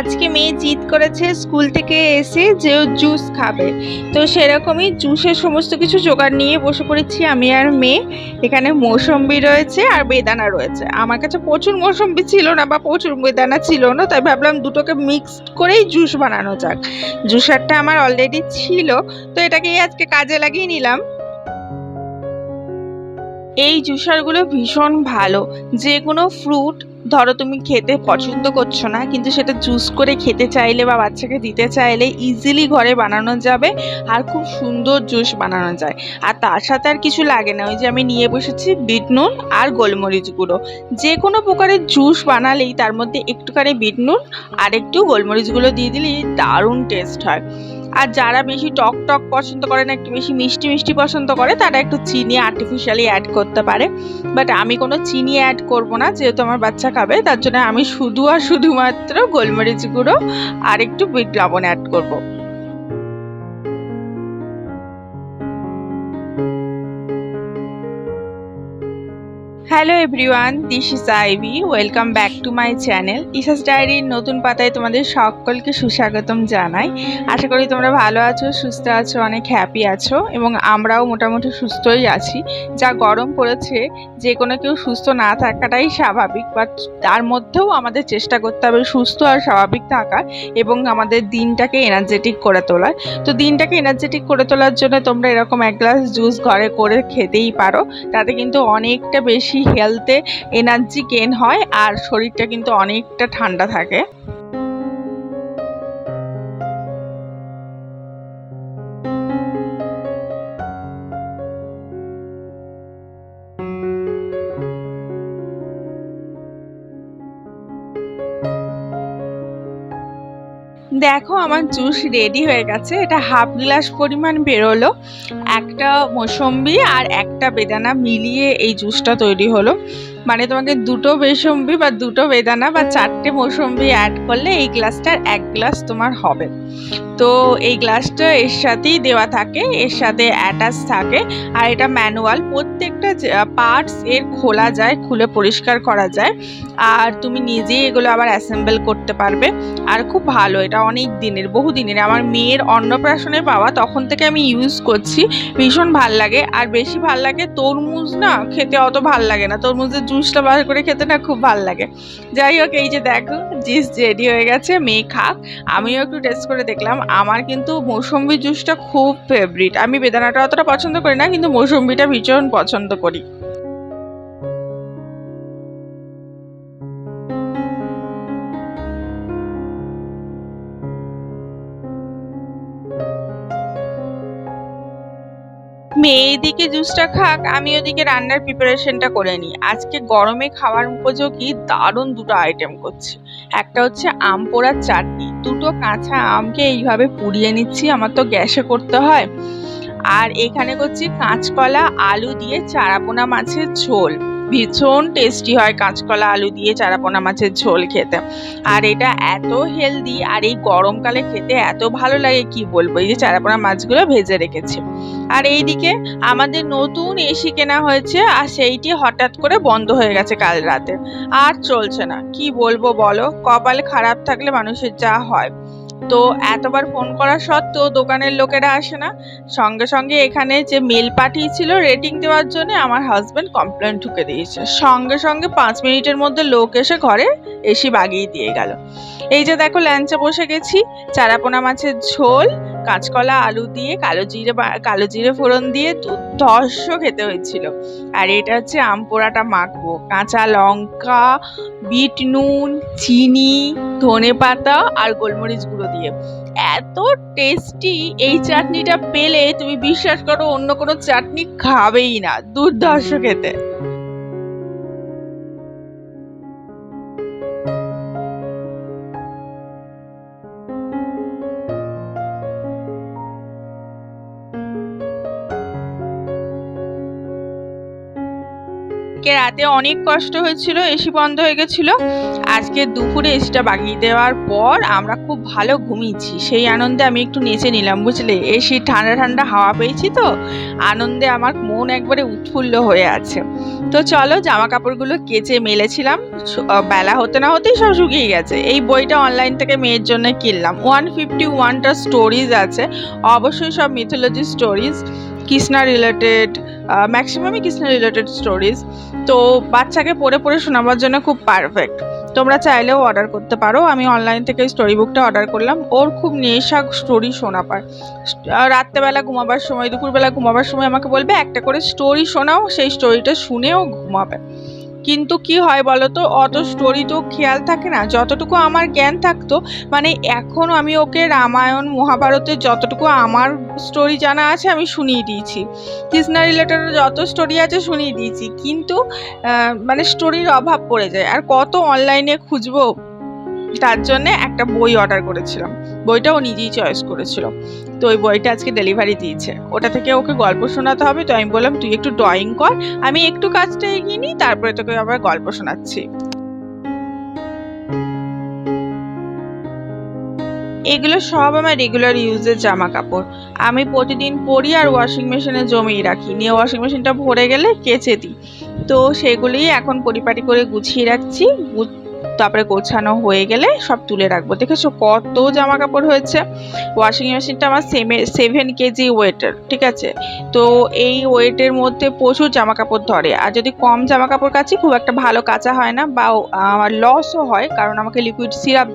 আজকে মেয়ে জিদ করেছে স্কুল থেকে এসে যে জুস খাবে। তো সেরকমই জুসের সমস্ত কিছু জোগাড় নিয়ে বসে পড়েছি আমি আর মেয়ে। এখানে মৌসম্বি রয়েছে আর বেদানা রয়েছে। আমার কাছে প্রচুর মৌসম্বি ছিল না বা প্রচুর বেদানা ছিল না, তাই ভাবলাম দুটোকে মিক্সড করেই জুস বানানো যাক। জুসারটা আমার অলরেডি ছিল, তো এটাকেই আজকে কাজে লাগিয়ে নিলাম। এই জুসারগুলো ভীষণ ভালো। যে কোনো ফ্রুট ধরো তুমি খেতে পছন্দ করছ না, কিন্তু সেটা জুস করে খেতে চাইলে বা বাচ্চাকে দিতে চাইলে ইজিলি ঘরে বানানো যাবে আর খুব সুন্দর জুস বানানো যায়। আর তার সাথে আর কিছু লাগে না, ওই যে আমি নিয়ে বসেছি বিট নুন আর গোলমরিচ গুঁড়ো। যে কোনো প্রকারের জুস বানালেই তার মধ্যে একটুখানি বিট নুন আর একটু গোলমরিচ গুঁড়ো দিয়ে দিলেই দারুণ টেস্ট হয়। আর যারা বেশি টক টক পছন্দ করে না, একটু বেশি মিষ্টি মিষ্টি পছন্দ করে, তারা একটু চিনি আর্টিফিশিয়ালি অ্যাড করতে পারে। বাট আমি কোনো চিনি অ্যাড করব না, যেহেতু আমার বাচ্চা খাবে, তার জন্য আমি শুধু আর শুধুমাত্র গোলমরিচ গুঁড়ো আর একটু বিট লবণ অ্যাড করব। Hello everyone this is Ivy welcome back to my channel ইসাস ডায়েরির নতুন পাতায় তোমাদের সকলকে সুস্বাগতম জানাই। আশা করি তোমরা ভালো আছো, সুস্থ আছো, অনেক হ্যাপি আছো এবং আমরাও মোটামুটি সুস্থই আছি। যা গরম পড়েছে, যে কোনো কেউ সুস্থ না থাকাটাই স্বাভাবিক বাট তার মধ্যেও আমাদের চেষ্টা করতে হবে সুস্থ আর স্বাভাবিক থাকার এবং আমাদের দিনটাকে এনার্জেটিক করে তোলার। তো দিনটাকে এনার্জেটিক করে তোলার জন্য তোমরা এরকম এক গ্লাস জুস ঘরে করে খেতেই পারো, তাতে কিন্তু অনেকটা বেশি হেলথে এনার্জি গেন হয় আর শরীরটা কিন্তু অনেকটা ঠান্ডা থাকে। দেখো আমার জুস রেডি হয়ে গেছে, এটা হাফ গ্লাস পরিমাণ বেরোলো। একটা মৌসম্বি আর একটা বেদানা মিলিয়ে এই জুসটা তৈরি হলো। মানে তোমাকে দুটো বেসম্বি বা দুটো বেদানা বা চারটে মৌসম্বি অ্যাড করলে এই গ্লাসটার এক গ্লাস তোমার হবে। তো এই গ্লাসটা এর সাথেই দেওয়া থাকে, এর সাথে অ্যাটাচ থাকে আর এটা ম্যানুয়াল প্রত্যেকটা পার্টস এর খোলা যায়, খুলে পরিষ্কার করা যায় আর তুমি নিজেই এগুলো আবার অ্যাসেম্বল করতে পারবে। আর খুব ভালো, এটা অনেক দিনের, বহু দিনের। আমার মেয়ের অন্নপ্রাশনে পাওয়া, তখন থেকে আমি ইউজ করছি। ভীষণ ভালো লাগে। আর বেশি ভালো লাগে তরমুজ না খেতে অত ভালো লাগে না। তরমুজের জুসটা বার করে খেতে না খুব ভালো লাগে। যাই হোক, এই যে দেখো, জিস রেডি হয়ে গেছে, মেয়ে খাক। আমিও একটু টেস্ট করে দেখলাম। আমার কিন্তু মৌসম্বি জুসটা খুব ফেভারিট আমি বেদানাটা অতটা পছন্দ করি না, কিন্তু মৌসম্বিটা ভীষণ পছন্দ করি। মেয়ে এদিকে জুসটা খাক, আমি ওদিকে রান্নার প্রিপারেশনটা করে নিই। আজকে গরমে খাওয়ার উপযোগী দারুণ দুটো আইটেম করছি। একটা হচ্ছে আম পোড়ার চাটনি। দুটো কাঁচা আমকে এইভাবে পুড়িয়ে নিচ্ছি, আমার তো গ্যাসে করতে হয়। আর এখানে করছি কাঁচকলা, আলু দিয়ে চারাপোনা মাছের ঝোল। ভীষণ টেস্টি হয় কাঁচকলা, আলু দিয়ে চারাপোনা মাছের ঝোল খেতে। আর এটা এত হেলদি আর এই গরমকালে খেতে এত ভালো লাগে, কি বলব? এই যে চারাপোনা মাছগুলো ভেজে রেখেছি। আর এইদিকে আমাদের নতুন এসি কেনা হয়েছে আর সেইটি হঠাৎ করে বন্ধ হয়ে গেছে কাল রাতে। আর চলছে না। কি বলব বলো? কপাল খারাপ থাকলে মানুষের যা হয়। তো এতবার ফোন করা সত্ত্বেও দোকানের লোকেরা আসে না। সঙ্গে সঙ্গে এখানে যে মেল পাঠিয়েছিল রেটিং দেওয়ার জন্য আমার হাজব্যান্ড কমপ্লেন ঢুকে দিয়েছে। সঙ্গে সঙ্গে পাঁচ মিনিটের মধ্যে লোক এসে ঘরে এসি বাগিয়ে দিয়ে গেল। এই যে দেখো ল্যাঞ্চে বসে গেছি, চারাপোনা মাছের ঝোল কাঁচকলা, আলু দিয়ে কালো জিরে কালো জিরে ফোড়ন দিয়ে দুর্ধর্ষ খেতে হয়েছিল। আর এটা হচ্ছে আম পোড়াটা মাখবো। কাঁচা লঙ্কা, বিট নুন, চিনি, ধনে পাতা আর গোলমরিচ গুঁড়ো দিয়ে। এত টেস্টি এই চাটনিটা পেলে তুমি বিশ্বাস করো অন্য কোনো চাটনি খাবেই না। দুর্ধর্ষ খেতে। রাতে অনেক কষ্ট হয়েছিল, এসি বন্ধ হয়ে গেছিল। আজকে দুপুরে এসিটা বাগিয়ে দেওয়ার পর আমরা খুব ভালো ঘুমিয়েছি। সেই আনন্দে আমি একটু নেচে নিলাম, বুঝলে? এসি ঠান্ডা ঠান্ডা হাওয়া পেয়েছি তো, আনন্দে আমার মন একবারে উৎফুল্ল হয়ে আছে। তো চলো জামা কাপড়গুলো কেচে মেলেছিলাম বেলা হতে না হতেই সব শুকিয়ে গেছে। এই বইটা অনলাইন থেকে মেয়ের জন্য কিনলাম। ওয়ান ফিফটি ওয়ানটা স্টোরিজ আছে, অবশ্যই সব মিথোলজি স্টোরিজ কৃষ্ণা রিলেটেড ম্যাক্সিমামই কৃষ্ণা রিলেটেড স্টোরিজ তো বাচ্চাকে পড়ে পড়ে শোনাবার জন্য খুব পারফেক্ট তোমরা চাইলেও অর্ডার করতে পারো। আমি অনলাইন থেকে স্টোরি বুকটা অর্ডার করলাম। ওর খুব নেশা স্টোরি শোনা পায় রাত্রেবেলা ঘুমাবার সময়, দুপুরবেলা ঘুমাবার সময় আমাকে বলবে, একটা করে স্টোরি শোনাও, সেই স্টোরিটা শুনেও ঘুমাবে। কিন্তু কি হয় বলো তো অত স্টোরি তো খেয়াল থাকে না। যতটুকু আমার জ্ঞান থাকতো মানে এখন আমি ওকে রামায়ণ, মহাভারতের যতটুকু আমার স্টোরি জানা আছে আমি শুনিয়ে দিয়েছি। কৃষ্ণা রিলেটেড যত স্টোরি আছে শুনিয়ে দিয়েছি। কিন্তু মানে স্টোরির অভাব পড়ে যায়। আর কত অনলাইনে খুঁজবো, তার জন্যে একটা বই অর্ডার করেছিলাম। বইটা ও নিজেই চয়েস করেছিল। তো ওই বইটা আজকে ডেলিভারি দিয়েছে। ওটা থেকে ওকে গল্প শোনাতে হবে। তো আমি বললাম, তুই একটু ড্রয়িং কর। আমি একটু কাজটা এগিয়ে নিই, তারপরে তোকে আবার গল্প শোনাচ্ছি। এগুলো সব আমার রেগুলার ইউজের জামা কাপড় আমি প্রতিদিন পরি আর ওয়াশিং মেশিনে জমিয়ে রাখি। নিয়ে ওয়াশিং মেশিনটা ভরে গেলে কেচে দিই। তো সেগুলোই এখন পরিপাটি করে গুছিয়ে রাখছি। তারপরে গোছানো হয়ে গেলে সব তুলে রাখব। দেখেছ কত জামা কাপড় হয়েছে। ওয়াশিং মেশিনটা আমার সেমে সেভেন কেজি ওয়েটের ঠিক আছে? তো এই ওয়েটের মধ্যে প্রচুর জামা কাপড় ধরে। আর যদি কম জামা কাপড় কাচি, খুব একটা ভালো কাচা হয় না বা আমার লসও হয়, কারণ আমাকে লিকুইড সিরাপ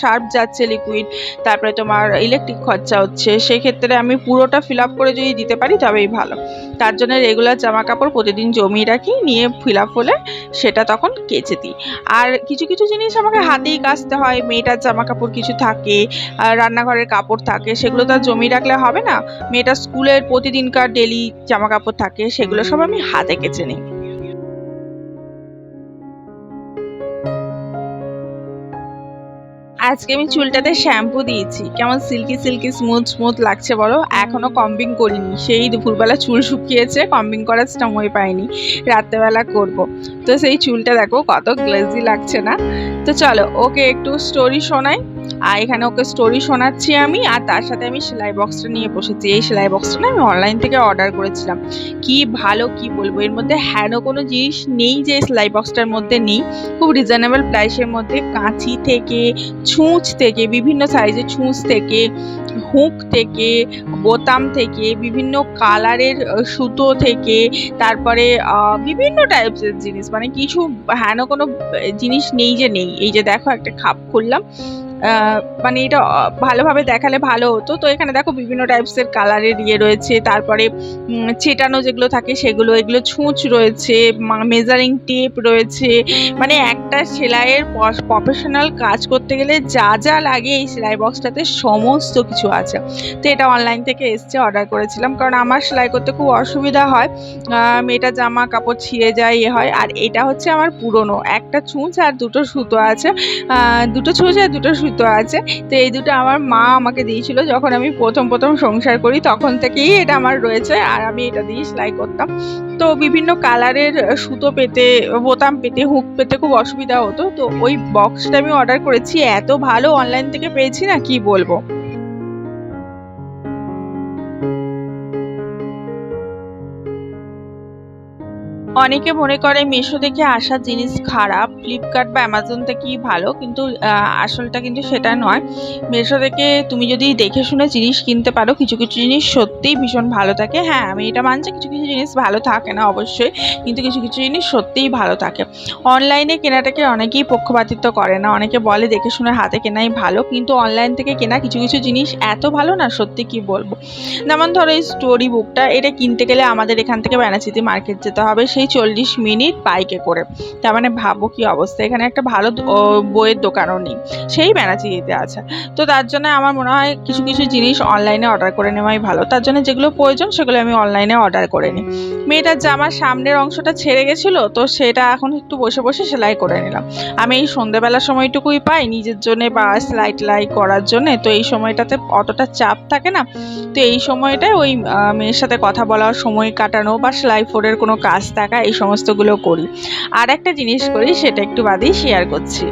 সার্ফ যাচ্ছে লিকুইড তারপরে তোমার ইলেকট্রিক খরচা হচ্ছে, সেক্ষেত্রে আমি পুরোটা ফিল আপ করে যদি দিতে পারি, তবেই ভালো। তার জন্য রেগুলার জামা কাপড় প্রতিদিন জমিয়ে রাখি, নিয়ে ফিল আপ হলে সেটা তখন কেচে দিই। আর কিছু কিছু জিনিস আমাকে হাতেই কাচতে হয়, মেয়েটার জামা কাপড় কিছু থাকে রান্নাঘরের কাপড় থাকে, সেগুলো তো আর জমিয়ে রাখলে হবে না। মেয়েটার স্কুলের প্রতিদিনকার ডেলি জামা কাপড় থাকে, সেগুলো সব আমি হাতে কেচে নিই। আজকে আমি চুলটাতে শ্যাম্পু দিয়েছি। কেমন সিল্কি সিল্কি স্মুথ স্মুথ লাগছে বলো? এখনও কম্বিং করিনি। সেই দুপুরবেলা চুল শুকিয়েছে কম্বিং করার সময় পাইনি। রাত্রেবেলা করব। তো সেই চুলটা দেখো, কত গ্লেজি লাগছে না? তো চলো, ওকে একটু স্টোরি শোনাই। আর এখানে ওকে স্টোরি শোনাচ্ছি আমি, আর তার সাথে আমি সেলাই বক্সটা নিয়ে বসেছি। এই সেলাই বক্সটা না আমি অনলাইন থেকে অর্ডার করেছিলাম। কি ভালো, কি বলব? এর মধ্যে হেন কোনো জিনিস নেই যে সেলাই বক্সটার মধ্যে নেই। খুব রিজনেবল প্রাইসের মধ্যে কাঁচি থেকে, ছুঁচ থেকে, বিভিন্ন সাইজের ছুঁচ থেকে, হুক থেকে, বোতাম থেকে, বিভিন্ন কালারের সুতো থেকে, তারপরে বিভিন্ন টাইপসের জিনিস। মানে কিছু হেন কোনো জিনিস নেই যে নেই। এই যে দেখো একটা খাপ খুললাম। মানে এটা ভালোভাবে দেখালে ভালো হতো। তো এখানে দেখো বিভিন্ন টাইপসের কালারের ইয়ে রয়েছে, তারপরে ছেটানো যেগুলো থাকে সেগুলো, এগুলো ছুঁচ রয়েছে মেজারিং টেপ রয়েছে। মানে একটা সেলাইয়ের প্রফেশনাল কাজ করতে গেলে যা যা লাগে এই সেলাই বক্সটাতে সমস্ত কিছু আছে। তো এটা অনলাইন থেকে এসছে অর্ডার করেছিলাম। কারণ আমার সেলাই করতে খুব অসুবিধা হয়। মেয়েটা জামা কাপড় ছিঁড়ে যায় ইয়ে হয়। আর এটা হচ্ছে আমার পুরনো। একটা ছুঁচ আর দুটো সুতো আছে। দুটো ছুঁচ আর দুটো সুতো আছে। তো এই দুটো আমার মা আমাকে দিয়েছিল যখন আমি প্রথম প্রথম সংসার করি, তখন থেকেই এটা আমার রয়েছে আর আমি এটা দিয়ে সেলাই করতাম। তো বিভিন্ন কালারের সুতো পেতে, বোতাম পেতে, হুক পেতে খুব অসুবিধা হতো। তো ওই বক্সটা আমি অর্ডার করেছি। এত ভালো অনলাইন থেকে পেয়েছি না, কি বলব? অনেকে মনে করে, মিশো থেকে আসা জিনিস খারাপ, ফ্লিপকার্ট বা অ্যামাজন থেকেই ভালো, কিন্তু আসলটা কিন্তু সেটা নয়। মিশো থেকে তুমি যদি দেখে শুনে জিনিস কিনতে পারো, কিছু কিছু জিনিস সত্যিই ভীষণ ভালো থাকে। হ্যাঁ আমি এটা মানছি, কিছু কিছু জিনিস ভালো থাকে না অবশ্যই, কিন্তু কিছু কিছু জিনিস সত্যিই ভালো থাকে। অনলাইনে কেনাটাকে অনেকেই পক্ষপাতিত্ব করে না, অনেকে বলে দেখে শুনে হাতে কেনাই ভালো, কিন্তু অনলাইন থেকে কেনা কিছু কিছু জিনিস এত ভালো না, সত্যি কি বলব? যেমন ধরো এই স্টোরি বুকটা এটা কিনতে গেলে আমাদের এখান থেকে ব্যানাচিতি মার্কেট যেতে হবে, সেই চল্লিশ মিনিট বাইকে করে। তার মানে ভাবো কি অবস্থা, এখানে একটা ভালো বইয়ের দোকানও নেই। সেই ব্যানাচিতিতে আছে। তো তার জন্য আমার মনে হয় কিছু কিছু জিনিস অনলাইনে অর্ডার করে নেওয়াই ভালো। তার জন্য যেগুলো প্রয়োজন সেগুলো আমি অনলাইনে অর্ডার করে নিই। মেয়েটার জামার সামনের অংশটা ছেড়ে গেছিল, তো সেটা এখন একটু বসে বসে সেলাই করে নিলাম। আমি এই সন্ধেবেলার সময়টুকুই পাই নিজের জন্য বা সেলাই টেলাই করার জন্য। তো এই সময়টাতে অতটা চাপ থাকে না। তো এই সময়টায় ওই মেয়ের সাথে কথা বলার সময় কাটানো বা সেলাই ফোরের কোনো কাজ থাকা এই সমস্তগুলো করি। আর একটা জিনিস করি সেটা একটু বাদেই শেয়ার করছি।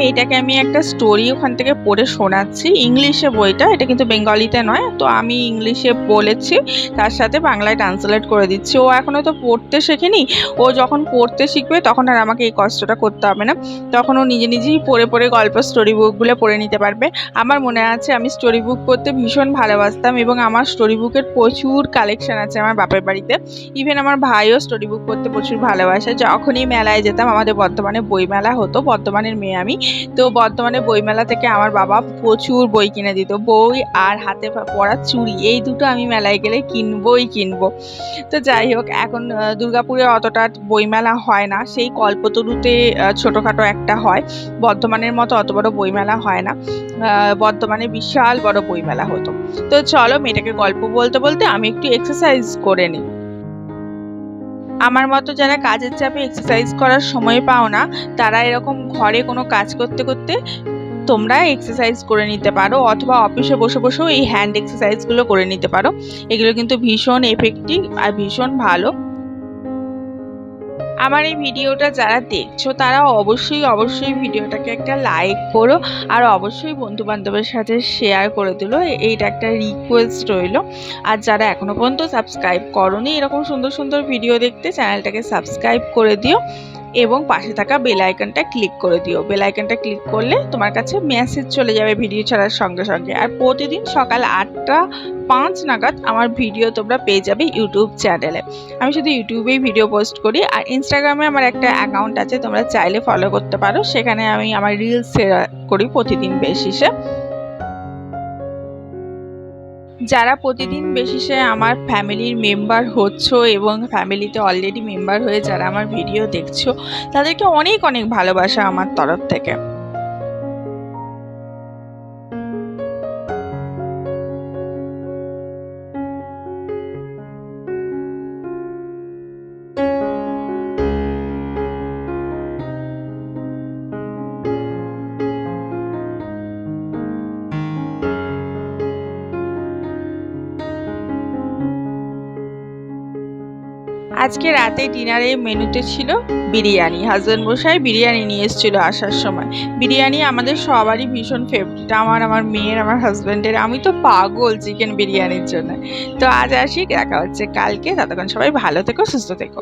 মেয়েটাকে আমি একটা স্টোরি ওখান থেকে পড়ে শোনাচ্ছি। ইংলিশে বইটা, এটা কিন্তু বেঙ্গলিতে নয়, তো আমি ইংলিশে বলেছি, তার সাথে বাংলায় ট্রান্সলেট করে দিচ্ছি। ও এখনও তো পড়তে শেখেনি, ও যখন পড়তে শিখবে তখন আর আমাকে এই কষ্টটা করতে হবে না। তখন ও নিজে নিজেই পড়ে পড়ে গল্প স্টোরি বুকগুলো পড়ে নিতে পারবে। আমার মনে আছে আমি স্টোরি বুক পড়তে ভীষণ ভালোবাসতাম এবং আমার স্টোরি বুকের প্রচুর কালেকশন আছে আমার বাপের বাড়িতে। ইভেন আমার ভাইও স্টোরি বুক পড়তে প্রচুর ভালোবাসে। যখনই মেলায় যেতাম, আমাদের বর্তমানে বই মেলা হতো বর্তমানের মেয়ে আমি। তো বর্তমানে বইমেলা থেকে আমার বাবা প্রচুর বই কিনে দিত, বই আর হাতে পড়া চুড়ি, এই দুটো আমি মেলায় গেলে কিনবই কিনবো। তো যাই হোক, এখন দুর্গাপুরে অতটা বইমেলা হয় না, সেই কল্পতরুতে ছোটোখাটো একটা হয়। বর্ধমানের মতো অত বড় বইমেলা হয় না বর্ধমানে বিশাল বড় বইমেলা হতো। তো চলো, মেয়েটাকে গল্প বলতে বলতে আমি একটু এক্সারসাইজ করে নিই। আমার মতো যারা কাজের চাপে এক্সারসাইজ করার সময় পাও না, তারা এরকম ঘরে কোনো কাজ করতে করতে তোমরা এক্সারসাইজ করে নিতে পারো অথবা অফিসে বসে বসেও এই হ্যান্ড এক্সারসাইজগুলো করে নিতে পারো। এগুলো কিন্তু ভীষণ এফেক্টিভ আর ভীষণ ভালো। আমার এই ভিডিওটা যারা দেখছ, তারা অবশ্যই অবশ্যই ভিডিওটাকে একটা লাইক করো আর অবশ্যই বন্ধু বান্ধবের সাথে শেয়ার করে দিলো। এইটা একটা রিকোয়েস্ট রইল। আর যারা এখনও পর্যন্ত সাবস্ক্রাইব করনি, এরকম সুন্দর সুন্দর ভিডিও দেখতে চ্যানেলটাকে সাবস্ক্রাইব করে দিও। এবং পাশে থাকা বেল আইকনটা ক্লিক করে দিও। বেল আইকনটা ক্লিক করলে তোমার কাছে মেসেজ চলে যাবে ভিডিও ছাড়ার সঙ্গে সঙ্গে। আর প্রতিদিন সকাল আটটা পাঁচ নাগাদ আমার ভিডিও তোমরা পেয়ে যাবে ইউটিউব চ্যানেলে আমি শুধু ইউটিউবেই ভিডিও পোস্ট করি, আর ইনস্টাগ্রামে আমার একটা অ্যাকাউন্ট আছে, তোমরা চাইলে ফলো করতে পারো। সেখানে আমি আমার রিলস করি প্রতিদিন বেসিসে যারা প্রতিদিন বেশিসে আমার ফ্যামিলির মেম্বার হচ্ছ এবং ফ্যামিলিতে অলরেডি মেম্বার হয়ে যারা আমার ভিডিও দেখছ, তাদেরকে অনেক অনেক ভালোবাসা আমার তরফ থেকে। আজকে রাতে ডিনারে মেনুতে ছিল বিরিয়ানি। হাজব্যান্ড বসাই বিরিয়ানি নিয়ে এসেছিল আসার সময়। বিরিয়ানি আমাদের সবারই ভীষণ ফেভারিট আমার আমার মেয়ের, আমার হাজব্যান্ডের আমি তো পাগল চিকেন বিরিয়ানির জন্য। তো আজ আসি, দেখা হচ্ছে কালকে। ততক্ষণ সবাই ভালো থেকো, সুস্থ থেকো।